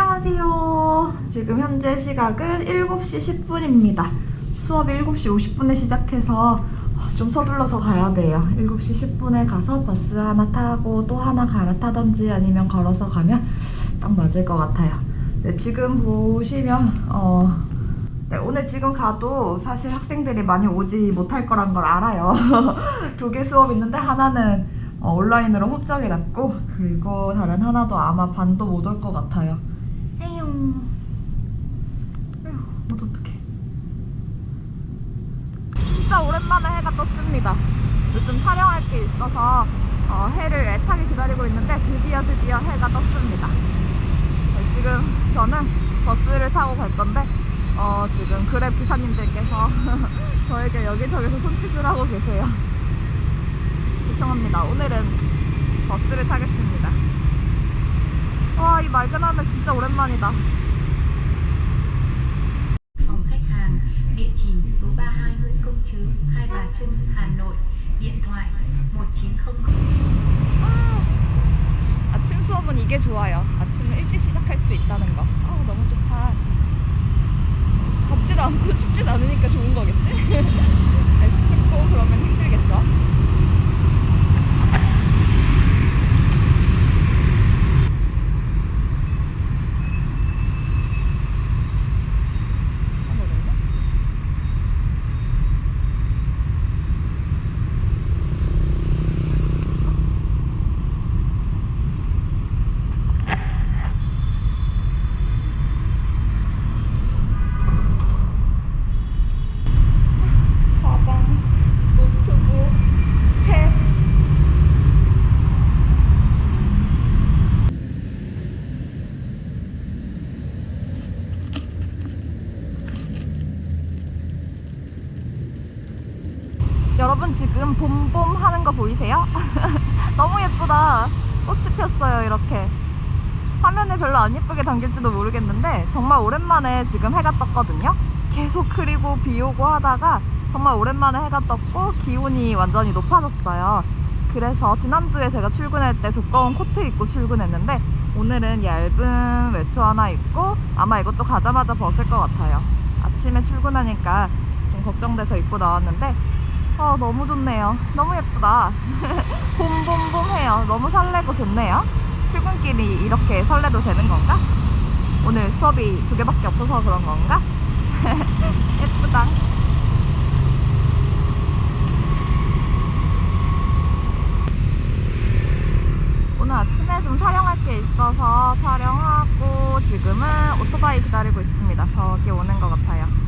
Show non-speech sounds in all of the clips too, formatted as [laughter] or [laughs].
안녕하세요. 지금 현재 시각은 7시 10분입니다. 수업이 7시 50분에 시작해서 좀 서둘러서 가야 돼요. 7시 10분에 가서 버스 하나 타고 또 하나 갈아타던지 아니면 걸어서 가면 딱 맞을 것 같아요. 네, 지금 보시면 어, 네, 오늘 지금 가도 사실 학생들이 많이 오지 못할 거란 걸 알아요. [laughs] 두 개 수업 있는데 하나는 어, 온라인으로 확정이 났고 그리고 다른 하나도 아마 반도 못 올 것 같아요. 못 어떡해. 진짜 오랜만에 해가 떴습니다. 요즘 촬영할 게 있어서 어, 해를 애타게 기다리고 있는데 드디어 드디어 해가 떴습니다. 네, 지금 저는 버스를 타고 갈 건데 어, 지금 그랩 기사님들께서 [laughs] 저에게 여기저기서 손짓을 하고 계세요. 죄송합니다. 오늘은 버스를 타겠습니다. 와, 이 맑은 하늘 진짜 오랜만이다. phòng khách hàng địa chỉ số 32 Nguyễn Công Trứ Hai Bà Trưng Hà Nội điện thoại 1900 아, 아침 수업은 이게 좋아요. 아침에 일찍 시작할 수 있다는 거. 아, 너무 좋다. 덥지도 않고 춥지도 않으니까 좋은 거겠지? [laughs] 날씨 춥고 그러면 힘들겠죠? 아, 모르겠네. 가방, 노트북, 책. 여러분 지금 봄봄 하는 거 보이세요? 너무 예쁘다. 꽃이 폈어요 이렇게. 화면에 별로 안 예쁘게 담길지도 모르겠는데 정말 오랜만에 지금 해가 떴거든요. 계속 그리고 비 오고 하다가 정말 오랜만에 해가 떴고 기온이 완전히 높아졌어요. 그래서 지난주에 제가 출근할 때 두꺼운 코트 입고 출근했는데 오늘은 얇은 외투 하나 입고 아마 이것도 가자마자 벗을 것 같아요. 아침에 출근하니까 좀 걱정돼서 입고 나왔는데 아 너무 좋네요. 너무 예쁘다. [laughs] 봄봄봄해요. 너무 설레고 좋네요. 출근길이 이렇게 설레도 되는 건가? 오늘 수업이 두 개밖에 없어서 그런 건가? [laughs] 예쁘다. 오늘 아침에 좀 촬영할 게 있어서 촬영하고 지금은 오토바이 기다리고 있습니다. 저기 오는 것 같아요.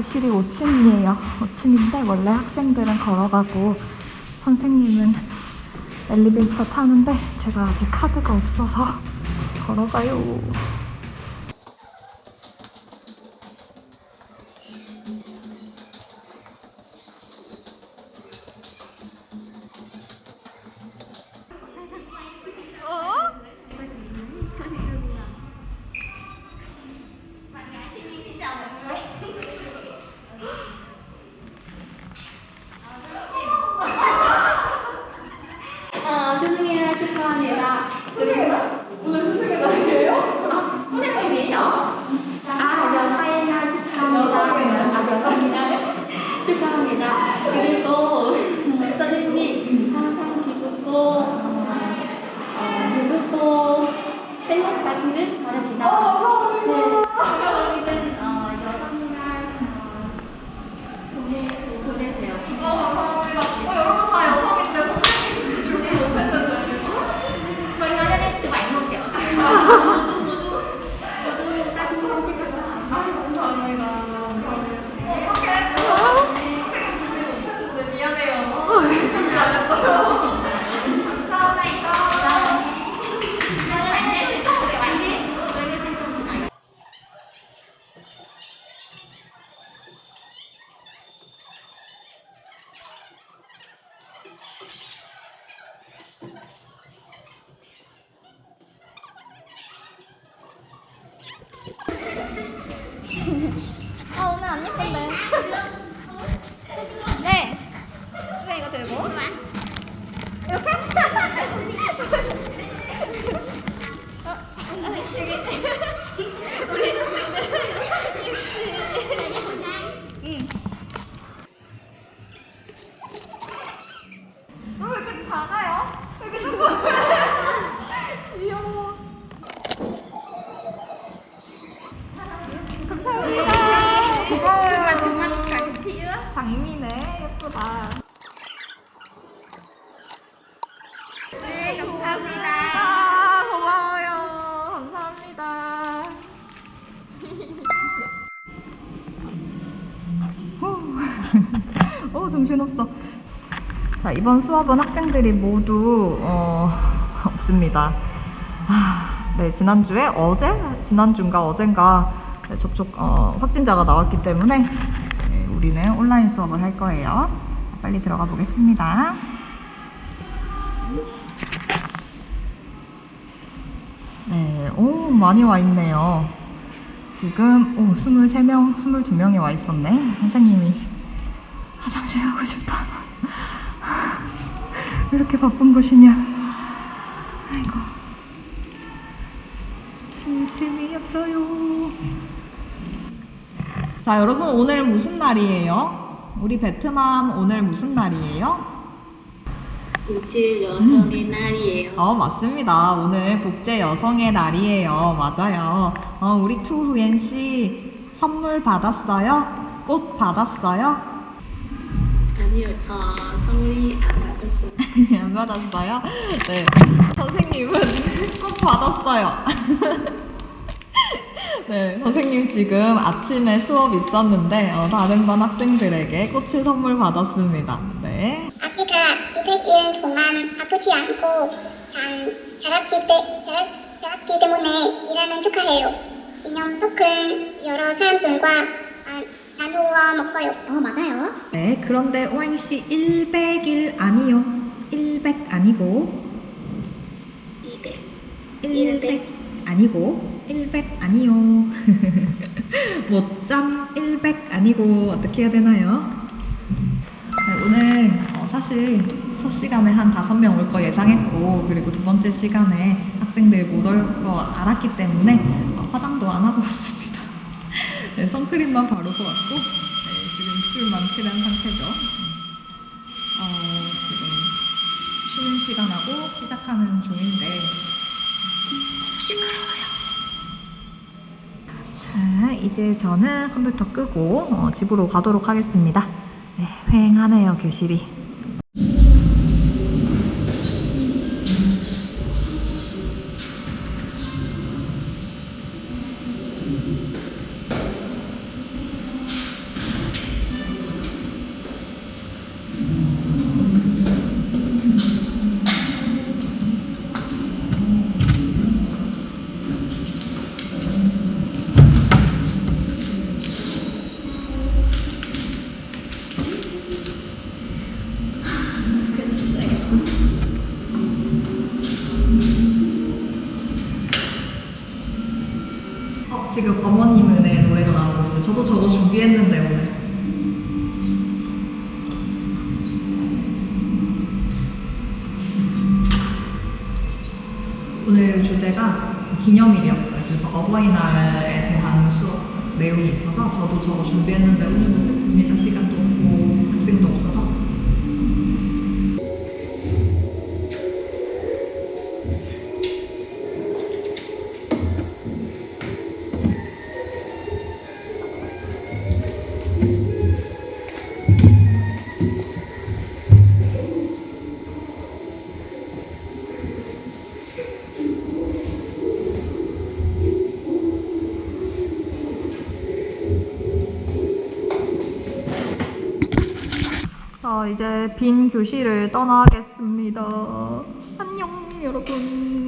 교실이 5층이에요. 5층인데 원래 학생들은 걸어가고 선생님은 엘리베이터 타는데 제가 아직 카드가 없어서 걸어가요. 감사합니다. 그리고 오늘 선생님 날이에요? 선생님이요? 아, 여사이나 축하합니다. 아, 여사이나 축하합니다. 그리고 선생님 항상 기쁘고, 어, 기쁘고, 행복하기를 안 예쁜데. 네. 장미네 예쁘다. 네 감사합니다. 아, 고마워요. 감사합니다. [laughs] [laughs] 어 정신없어. 자 이번 수업은 학생들이 모두 어, [laughs] 없습니다. 아, 네 지난주에 어제 지난주인가 어젠가 네, 접촉 어, 확진자가 나왔기 때문에 네, 우리는 온라인 수업을 할 거예요. 빨리 들어가 보겠습니다. 네, 오 많이 와 있네요. 지금 오 23명, 22명이 와 있었네. 선생님이 화장실 가고 싶다. [laughs] 왜 이렇게 바쁜 것이냐. 아이고. 틈이 없어요. 자, 여러분, 오늘 무슨 날이에요? 우리 베트남 오늘 무슨 날이에요? 국제 여성의 날이에요. 어, 맞습니다. 오늘 국제 여성의 날이에요. 맞아요. 어, 우리 투후엔 씨 선물 받았어요? 꽃 받았어요? 아니요, 저 선물이 안 받았어요. [laughs] 안 받았어요? 네. 선생님은 [laughs] 꼭 받았어요. [laughs] 네, 선생님 지금 아침에 수업 있었는데 어, 다른 반 학생들에게 꽃을 선물 받았습니다. 네. 아기가 200일 동안 아프지 않고 잘, 자랐기, 때, 자랐, 자랐기 때문에 일하는 축하해요. 기념 토큰 여러 사람들과 아, 나누어 먹어요. 어, 맞아요. 네, 그런데 오행 씨 100일 아니요. 100 아니고 200. 100 아니고 100 아니요. [laughs] 못점 100 아니고 어떻게 해야 되나요? 네, 오늘 어, 사실 첫 시간에 한 다섯 명 올 거 예상했고 그리고 두 번째 시간에 학생들 못 올 거 알았기 때문에 어, 화장도 안 하고 왔습니다. [laughs] 네, 선크림만 바르고 왔고 네, 지금 술만 취한 상태죠. 어, 지금 쉬는 시간하고 시작하는 중인데 자, 이제 저는 컴퓨터 끄고 어, 집으로 가도록 하겠습니다. 네, 휑하네요, 교실이. 주제가 기념일이었어요. 그래서 어버이날에 대한 수업 내용이 있어서 저도 저거 준비했는데 오늘 못했습니다. 시간도 이제 빈 교실을 떠나겠습니다. 안녕, 여러분.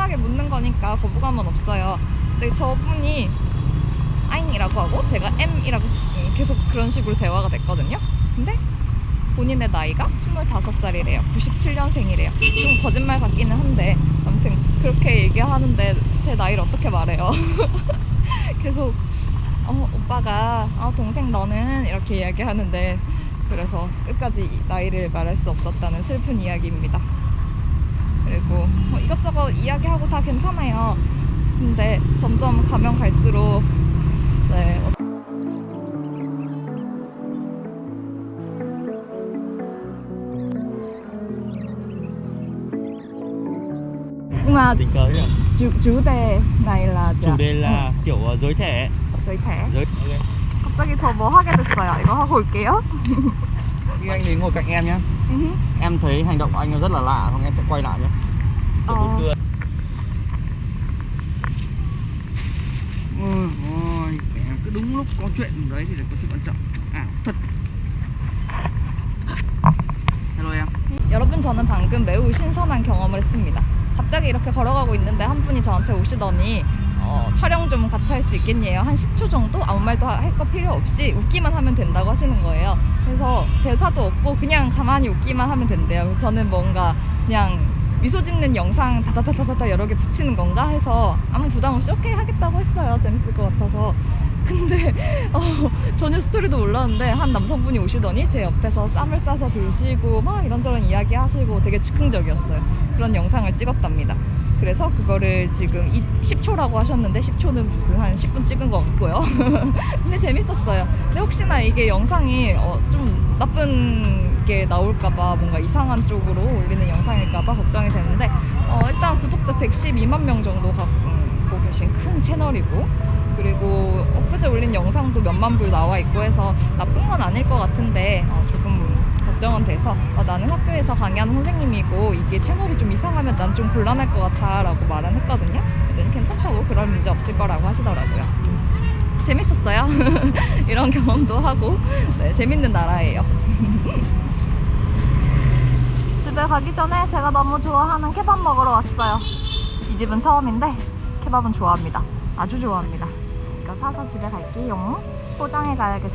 흔하게 묻는 거니까 거부감은 없어요. 근데 저분이 아잉이라고 하고 제가 M이라고 음, 계속 그런 식으로 대화가 됐거든요. 근데 본인의 나이가 25살이래요. 97년생이래요. 좀 거짓말 같기는 한데 아무튼 그렇게 얘기하는데 제 나이를 어떻게 말해요. [laughs] 계속 어, 오빠가 어, 동생 너는 이렇게 이야기하는데 그래서 끝까지 이 나이를 말할 수 없었다는 슬픈 이야기입니다. 그리고 뭐 이것저것 이야기하고 다 괜찮아요. 근데 점점 가면 갈수록 네, 어- mà tình cờ nhỉ chủ, chủ đề này là chủ đề là kiểu ờ, giới trẻ 저희 대 giới ok 갑자기 저 뭐 하게 됐어요. 이거 하고 올게요. anh đến ngồi cạnh em nhé em thấy hành động của anh nó rất là lạ không em sẽ quay lại nhé Ờ. Ôi ôi, em cứ đúng lúc có chuyện đấy thì là có chuyện quan trọng à thật hello em 여러분 저는 방금 매우 신선한 경험을 했습니다. 갑자기 이렇게 걸어가고 있는데 한 분이 저한테 오시더니 어, 촬영 좀 같이 할 수 있겠냐요. 한 10초 정도 아무 말도 할 거 필요 없이 웃기만 하면 된다고 하시는 거예요. 그래서 대사도 없고 그냥 가만히 웃기만 하면 된대요. 저는 뭔가 그냥 미소 짓는 영상 다다다다다 여러 개 붙이는 건가 해서 아무 부담 없이 오케이 하겠다고 했어요. 재밌을 것 같아서. [laughs] 근데 어, 전혀 스토리도 몰랐는데 한 남성분이 오시더니 제 옆에서 쌈을 싸서 드시고 막 이런저런 이야기 하시고 되게 즉흥적이었어요. 그런 영상을 찍었답니다. 그래서 그거를 지금 이 10초라고 하셨는데 10초는 무슨 한 10분 찍은 것 같고요. [laughs] 근데 재밌었어요. 근데 혹시나 이게 영상이 어, 좀 나쁜 게 나올까봐 뭔가 이상한 쪽으로 올리는 영상일까봐 걱정이 되는데 어, 일단 구독자 112만 명 정도 갖고 계신 큰 채널이고 그리고 엊그제 올린 영상도 몇만 불 나와 있고 해서 나쁜 건 아닐 것 같은데 어, 조금 걱정은 돼서 어, 나는 학교에서 강의하는 선생님이고 이게 채널이 좀 이상하면 난 좀 곤란할 것 같아 라고 말은 했거든요. 괜찮다고 그럴 문제 없을 거라고 하시더라고요. 재밌었어요? [laughs] 이런 경험도 하고. 네, 재밌는 나라예요. [laughs] 집에 가기 전에 제가 너무 좋아하는 케밥 먹으러 왔어요. 이 집은 처음인데 케밥은 좋아합니다. 아주 좋아합니다. 이거 사서 집에 갈게요. 포장해 가야겠어